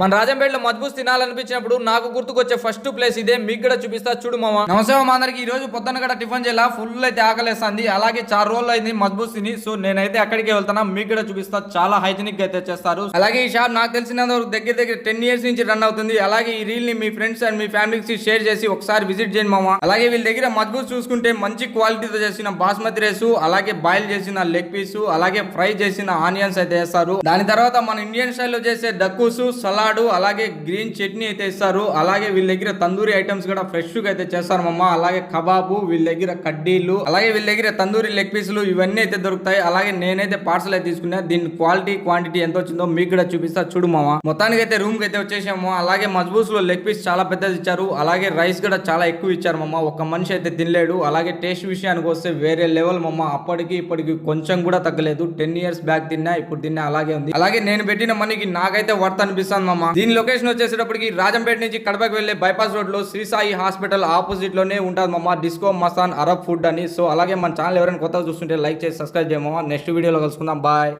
మన రాజంపేటలో మజ్బూస్ తినాలనిపించినప్పుడు నాకు గుర్తుకొచ్చే ఫస్ట్ ప్లేస్ ఇదే మీకు కూడా చూపిస్తా. చూడు మామ. నమస్తే మా అందరికి. ఈ రోజు పొద్దున్న కూడా టిఫిన్ చేయాల? ఫుల్ అయితే ఆకలేస్తుంది. అలాగే చార్ రోజులు అయింది మజ్బూస్ తిని. సో నేనైతే అక్కడికే వెళ్తాను మీకు కూడా చూపిస్తా. చాలా హైజీనిక్ అయితే చేస్తారు. అలాగే ఈ షాప్ నాకు తెలిసినంత వరకు దగ్గర దగ్గర టెన్ ఇయర్స్ నుంచి రన్ అవుతుంది. అలాగే ఈ రీల్ని మీ ఫ్రెండ్స్ అండ్ మీ ఫ్యామిలీకి షేర్ చేసి ఒకసారి విజిట్ చేయండి మామ. అలాగే వీళ్ళ దగ్గర మజ్బూస్ చూసుకుంటే మంచి క్వాలిటీతో చేసిన బాస్మతి రైస్ అలాగే బాయిల్ చేసిన లెగ్ పీస్ అలాగే ఫ్రై చేసిన ఆనియన్స్ అయితే వేస్తారు. దాని తర్వాత మన ఇండియన్ స్టైల్లో చేసే డక్కూస్ సలాడ్ అలాగే గ్రీన్ చట్నీ అయితే ఇస్తారు. అలాగే వీళ్ళ దగ్గర తందూరి ఐటమ్స్ కూడా ఫ్రెష్గా అయితే చేస్తారు మమ్మ అలాగే కబాబు వీళ్ళ దగ్గర కడ్డీలు అలాగే వీళ్ళ దగ్గర తందూరి లెగ్ పీసులు ఇవన్నీ అయితే దొరుకుతాయి. అలాగే నేనైతే పార్సల్ అయితే తీసుకున్నా. దీని క్వాలిటీ క్వాంటిటీ ఎంత వచ్చిందో మీకు కూడా చూపిస్తా. చూడు మామ. మొత్తానికి అయితే రూమ్కి అయితే వచ్చేసాము. అలాగే మజ్బూస్లో లెగ్ పీస్ చాలా పెద్దది ఇచ్చారు. అలాగే రైస్ కూడా చాలా ఎక్కువ ఇచ్చారు మమ్మ ఒక మనిషి అయితే తినలేడు. అలాగే టేస్ట్ విషయానికి వస్తే వేరే లెవెల్ మమ్మ అప్పటికి ఇప్పటికి కొంచెం కూడా తగ్గలేదు. టెన్ ఇయర్స్ బ్యాక్ తిన్నా ఇప్పుడు తిన్నా అలాగే ఉంది. అలాగే నేను పెట్టిన మనీకి నాకైతే వర్త్ అనిపిస్తుంది మమ్మ దీని లొకేషన్ వచ్చేసేటప్పటికి రాజంపేట నుంచి కడపకి వెళ్ళే బైపాస్ రోడ్లో శ్రీ సాయి హాస్పిటల్ ఆపోజిట్లోనే ఉంటుంది మమ్మ డిస్కో మసాన్ అరబ్ ఫుడ్ అని. సో అలాగే మన ఛానల్ ఎవరైనా కొత్తగా చూస్తుంటే లైక్ చేసి సబ్స్క్రైబ్ చేయమమ్మ నెక్స్ట్ వీడియోలో కలుసుకుందాం. బాయ్.